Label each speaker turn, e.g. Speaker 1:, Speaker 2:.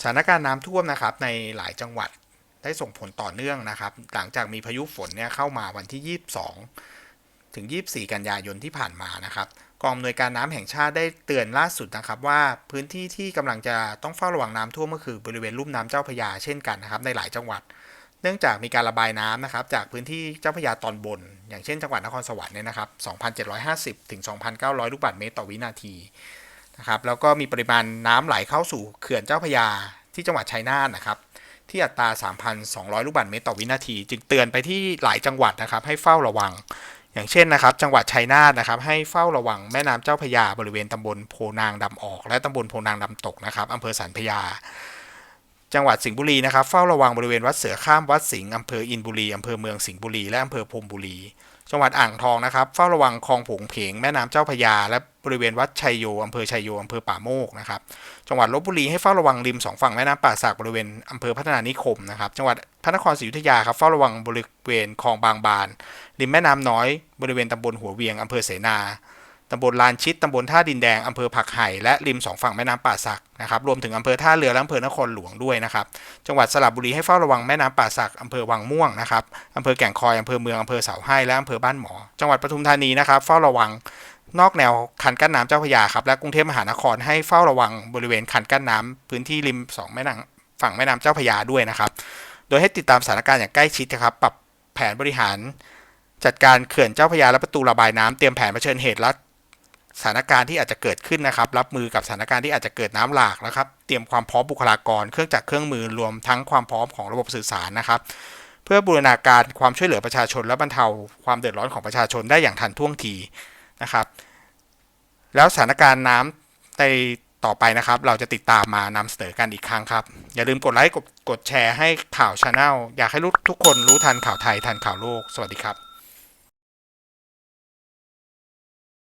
Speaker 1: สถานการณ์น้ำท่วมนะครับในหลายจังหวัดได้ส่งผลต่อเนื่องนะครับ หลังจากมีพายุฝนเนี่ยเข้ามาวันที่ 22 ถึง 24 กันยายนที่ผ่านมานะครับกองอำนวยการน้ำแห่งชาติได้เตือนล่าสุดนะครับว่าพื้นที่ที่กำลังจะต้องเฝ้าระวังน้ำท่วมก็คือบริเวณลุ่มน้ำเจ้าพยาเช่นกันนะครับในหลายจังหวัด เนื่องจากมีการระบายน้ำนะครับจากพื้นที่เจ้าพยาตอนบน อย่างเช่นจังหวัดนครสวรรค์เนี่ยนะครับ2,750 ถึง 2,900 ลูกบาศก์เมตรต่อวินาทีนะครับแล้วก็มีปริมาณน้ำไหลเข้าสู่เขื่อนเจ้าพยาที่จังหวัดชัยนาทนะครับที่อัตรา 3,200 ลูกบาศก์เมตรต่อวินาที จึงเตือนไปที่หลายจังหวัดนะครับให้เฝ้าระวัง อย่างเช่นนะครับ จังหวัดชัยนาทนะครับ ให้เฝ้าระวังแม่น้ำเจ้าพยาบริเวณตำบลโพนางดำออก และตำบลโพนางดำตกนะครับอำเภอสันพญา จังหวัดสิงห์บุรีนะครับเฝ้าระวังบริเวณวัดเสือข้ามวัดสิงห์อำเภออินบุรีอำเภอเมืองสิงห์บุรีและอำเภอพรมบุรี จังหวัดอ่างทองนะครับเฝ้าระวังคลองผงเพงแม่น้ำเจ้าพยา และบริเวณวัดชัยโยอำเภอชัยโยอำเภอป่าโมกนะครับจังหวัดลบบุรีให้เฝ้าระวังริมสองฝั่งแม่น้ำป่าสักบริเวณอำเภอพัฒนานิคมนะครับจังหวัดพระนครศรีอยุธยาครับเฝ้าระวังบริเวณคลองบางบานริมแม่น้ำน้อยบริเวณตำบลหัวเวียงอำเภอเสนา ตำบลลานชิด ตำบลท่าดินแดง อำเภอผักไห่ และริมสองฝั่งแม่น้ำป่าสักนะครับ รวมถึงอำเภอท่าเรือและอำเภอนครหลวงด้วยนะครับ จังหวัดสระบุรีให้เฝ้าระวังแม่น้ำป่าสัก อำเภอวังม่วงนะครับ อำเภอแก่งคอย อำเภอเมือง อำเภอเสาให้ และอำเภอบ้านหมอ จังหวัดปทุมธานีนะครับ เฝ้าระวังนอกแนวคันกั้นน้ำเจ้าพระยาครับ และกรุงเทพมหานครให้เฝ้าระวังบริเวณคันกั้นน้ำพื้นที่ริมสองแม่น้ำฝั่งแม่น้ำเจ้าพระยาด้วยนะครับ โดยให้ติดตามสถานการณ์อย่างใกล้ชิดนะครับ ปรับแผนบริหาร จัดการเขื่อนเจ้าพระยาและประตูระบายน้ำเตรียมแผนเผชิญเหตุและ สถานการณ์ที่อาจจะเกิดขึ้นนะครับ รับมือกับสถานการณ์ที่อาจจะเกิดน้ำหลากนะครับ เตรียมความพร้อมบุคลากร เครื่องจักรเครื่องมือรวมทั้งความพร้อมของระบบสื่อสารนะครับ เพื่อบูรณาการความช่วยเหลือประชาชน และบรรเทาความเดือดร้อนของประชาชนได้อย่างทันท่วงทีนะครับ แล้วสถานการณ์น้ำในต่อไปนะครับ เราจะติดตามมานำเสนอกันอีกครั้งครับ อย่าลืมกดไลค์กดกดแชร์ให้ข่าวชาแนลอยากให้ทุกคนรู้ทันข่าวไทยทันข่าวโลก สวัสดีครับ